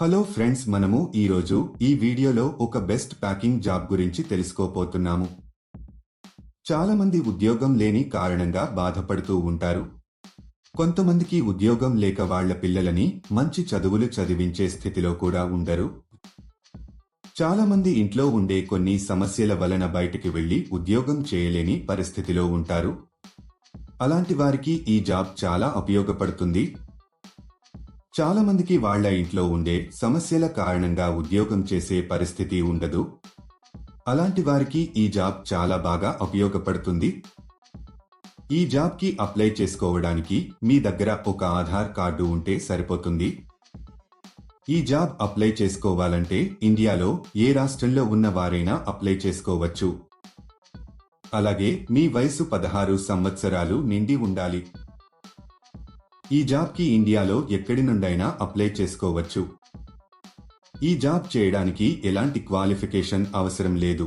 Hello friends మనము ఈరోజు ఈ వీడియోలో ఒక బెస్ట్ ప్యాకింగ్ జాబ్ గురించి తెలుసుకోపోతున్నాము చాలామంది ఉద్యోగం లేని కారణంగా బాధపడుతూ ఉంటారు. కొంతమందికి ఉద్యోగం లేక వాళ్ళ పిల్లలని మంచి చదువులు చదివించే స్థితిలో కూడా ఉండరు. చాలామంది ఇంట్లో ఉండే కొన్ని సమస్యల వలన బయటికి వెళ్ళి ఉద్యోగం చేయలేని పరిస్థితిలో ఉంటారు. అలాంటి వారికి ఈ జాబ్ చాలా ఉపయోగపడుతుంది. చాలా మందికి వాళ్ళ ఇంట్లో ఉండే సమస్యల కారణంగా ఉద్యోగం చేసే పరిస్థితి ఉండదు. అలాంటి వారికి ఈ జాబ్ చాలా బాగా ఉపయోగపడుతుంది. ఈ జాబ్కి అప్లై చేసుకోవడానికి మీ దగ్గర ఒక ఆధార్ కార్డు ఉంటే సరిపోతుంది. ఈ జాబ్ అప్లై చేసుకోవాలంటే ఇండియాలో ఏ రాష్ట్రంలో ఉన్న వారైనా అప్లై చేసుకోవచ్చు. అలాగే మీ వయసు పదహారు సంవత్సరాలు నిండి ఉండాలి. ఈ జాబ్కి ఇండియాలో ఎక్కడి నుండైనా అప్లై చేసుకోవచ్చు. ఈ జాబ్ చేయడానికి ఎలాంటి క్వాలిఫికేషన్ అవసరం లేదు.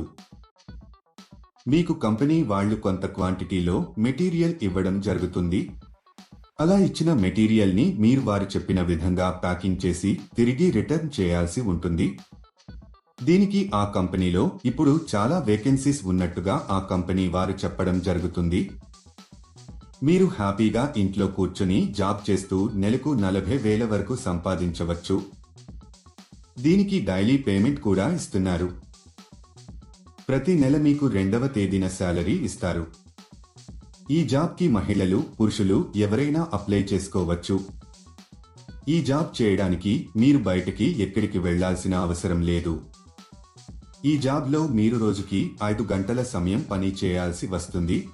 మీకు కంపెనీ వాళ్ళు కొంత క్వాంటిటీలో మెటీరియల్ ఇవ్వడం జరుగుతుంది. అలా ఇచ్చిన మెటీరియల్ని మీరు వారు చెప్పిన విధంగా ప్యాకింగ్ చేసి తిరిగి రిటర్న్ చేయాల్సి ఉంటుంది. దీనికి ఆ కంపెనీలో ఇప్పుడు చాలా వేకెన్సీస్ ఉన్నట్టుగా ఆ కంపెనీ వారు చెప్పడం జరుగుతుంది. మీరు హ్యాపీగా ఇంట్లో కూర్చుని జాబ్ చేస్తూ నెలకు నలభై వేల వరకు సంపాదించవచ్చు. దీనికి డైలీ పేమెంట్ కూడా ఇస్తున్నారు. ప్రతి నెల మీకు రెండవ తేదీన శాలరీ ఇస్తారు. ఈ జాబ్కి మహిళలు పురుషులు ఎవరైనా అప్లై చేసుకోవచ్చు. ఈ జాబ్ చేయడానికి మీరు బయటికి ఎక్కడికి వెళ్ళాల్సిన అవసరం లేదు. ఈ జాబ్లో మీరు రోజుకి ఐదు గంటల సమయం పని చేయాల్సి వస్తుంది.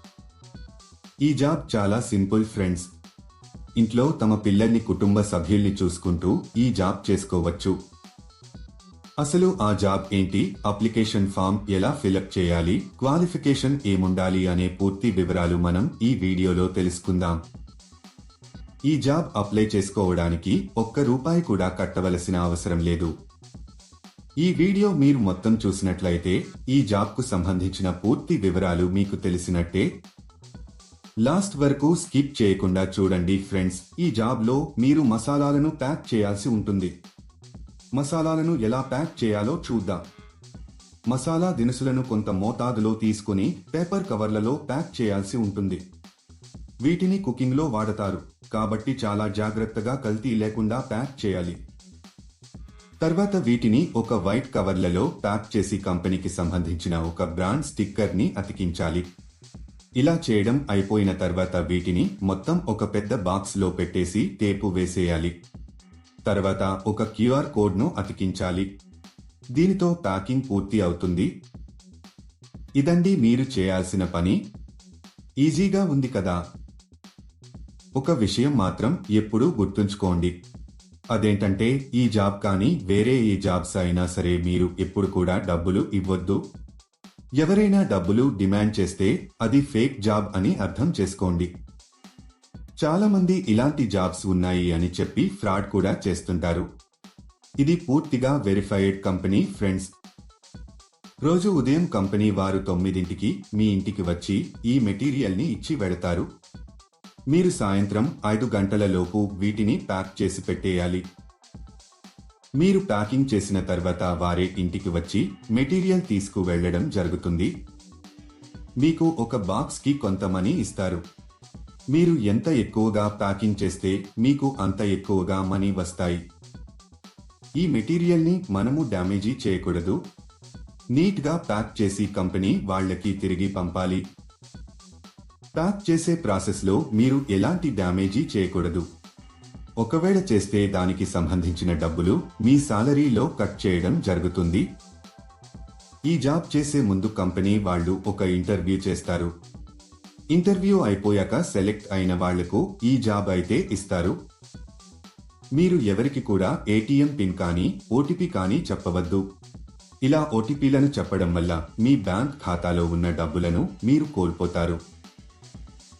ఈ జాబ్ చాలా సింపుల్ ఫ్రెండ్స్. ఇంట్లో తమ పిల్లల్ని కుటుంబ సభ్యుల్ని చూసుకుంటూ ఈ జాబ్ చేసుకోవచ్చు. అసలు ఆ జాబ్ ఏంటి? అప్లికేషన్ ఫామ్ ఎలా ఫిలప్ చేయాలి? క్వాలిఫికేషన్ ఏముండాలి అనే పూర్తి వివరాలు మనం ఈ వీడియోలో తెలుసుకుందాం. ఈ జాబ్ అప్లై చేసుకోవడానికి ఒక్క రూపాయి కూడా కట్టవలసిన అవసరం లేదు. ఈ వీడియో మీరు మొత్తం చూసినట్లయితే ఈ జాబ్కు సంబంధించిన పూర్తి వివరాలు మీకు తెలిసినట్టే లాస్ట్ వరకు స్కిప్ చేయకుండా చూడండి ఫ్రెండ్స్. ఈ జాబ్లో మీరు మసాలాలను ప్యాక్ చేయాల్సి ఉంటుంది. మసాలాలను ఎలా ప్యాక్ చేయాలో చూద్దాం. మసాలా దినుసులను కొంత మోతాదులో తీసుకుని పేపర్ కవర్లలో ప్యాక్ చేయాల్సి ఉంటుంది. వీటిని కుకింగ్లో వాడతారు. కాబట్టి చాలా జాగ్రత్తగా కల్తీ లేకుండా ప్యాక్ చేయాలి. తర్వాత వీటిని ఒక వైట్ కవర్లలో ప్యాక్ చేసి కంపెనీకి సంబంధించిన ఒక బ్రాండ్ స్టిక్కర్ని అతికించాలి. ఇలా చేయడం అయిపోయిన తర్వాత వీటిని మొత్తం ఒక పెద్ద బాక్స్లో పెట్టేసి టేపు వేసేయాలి. తర్వాత ఒక క్యూఆర్ కోడ్ను అతికించాలి. దీనితో ప్యాకింగ్ పూర్తి అవుతుంది. ఇదండి మీరు చేయాల్సిన పని. ఈజీగా ఉంది కదా. ఒక విషయం మాత్రం ఎప్పుడూ గుర్తుంచుకోండి. అదేంటంటే ఈ జాబ్ కానీ వేరే ఏ జాబ్స్ అయినా సరే మీరు ఎప్పుడు కూడా డబ్బులు ఇవ్వద్దు. ఎవరైనా డబ్బులు డిమాండ్ చేస్తే అది ఫేక్ జాబ్ అని అర్థం చేసుకోండి. చాలామంది ఇలాంటి జాబ్స్ ఉన్నాయి అని చెప్పి ఫ్రాడ్ కూడా చేస్తుంటారు. ఇది పూర్తిగా వెరిఫైడ్ కంపెనీ ఫ్రెండ్స్. రోజు ఉదయం కంపెనీ వారు తొమ్మిదింటికి మీ ఇంటికి వచ్చి ఈ మెటీరియల్ని ఇచ్చి వెడతారు. మీరు సాయంత్రం ఐదు గంటలలోపు వీటిని ప్యాక్ చేసి పెట్టేయాలి. మీరు ప్యాకింగ్ చేసిన తర్వాత వారే ఇంటికి వచ్చి మెటీరియల్ తీసుకు వెళ్ళడం జరుగుతుంది. మీకు ఒక బాక్స్కి కొంత మనీ ఇస్తారు. మీరు ఎంత ఎక్కువగా ప్యాకింగ్ చేస్తే మీకు అంత ఎక్కువగా మనీ వస్తాయి. ఈ మెటీరియల్ని మనము డ్యామేజీ చేయకూడదు. నీట్గా ప్యాక్ చేసి కంపెనీ వాళ్ళకి తిరిగి పంపాలి. ప్యాక్ చేసే ప్రాసెస్లో మీరు ఎలాంటి డ్యామేజీ చేయకూడదు. ఒకవేళ చేస్తే దానికి సంబంధించిన డబ్బులు మీ సాలరీలో కట్ చేయడం జరుగుతుంది. ఈ జాబ్ చేసే ముందు కంపెనీ వాళ్ళు ఒక ఇంటర్వ్యూ చేస్తారు. ఇంటర్వ్యూ అయిపోయాక సెలెక్ట్ అయిన వాళ్ళకు ఈ జాబ్ అయితే ఇస్తారు. మీరు ఎవరికి కూడా ఏటీఎం పిన్ కానీ ఓటీపీ కానీ చెప్పవద్దు. ఇలా ఓటీపీలను చెప్పడం వల్ల మీ బ్యాంక్ ఖాతాలో ఉన్న డబ్బులను మీరు కోల్పోతారు.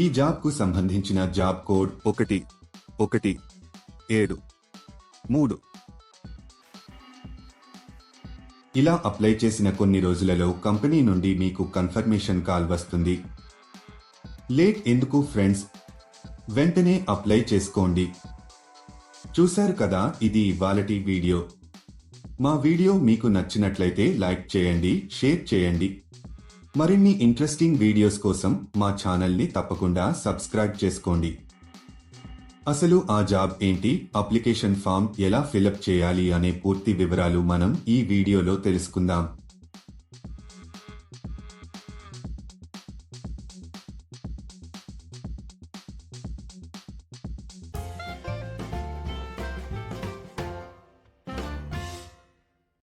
ఈ జాబ్కు సంబంధించిన జాబ్ కోడ్ ఒకటి ఒకటి ఏడు మూడు. ఇలా అప్లై చేసిన కొన్ని రోజులలో కంపెనీ నుండి మీకు కన్ఫర్మేషన్ కాల్ వస్తుంది. లేట్ ఎందుకు ఫ్రెండ్స్? వెంటనే అప్లై చేసుకోండి. చూశారు కదా ఇది ఇవాళటి వీడియో. మా వీడియో మీకు నచ్చినట్లయితే లైక్ చేయండి షేర్ చేయండి. మరిన్ని ఇంట్రెస్టింగ్ వీడియోస్ కోసం మా ఛానల్ని తప్పకుండా సబ్స్క్రైబ్ చేసుకోండి. అసలు ఆ జాబ్ ఏంటి? అప్లికేషన్ ఫామ్ ఎలా ఫిలప్ చేయాలి? అనే పూర్తి వివరాలు మనం ఈ వీడియోలో తెలుసుకుందాం.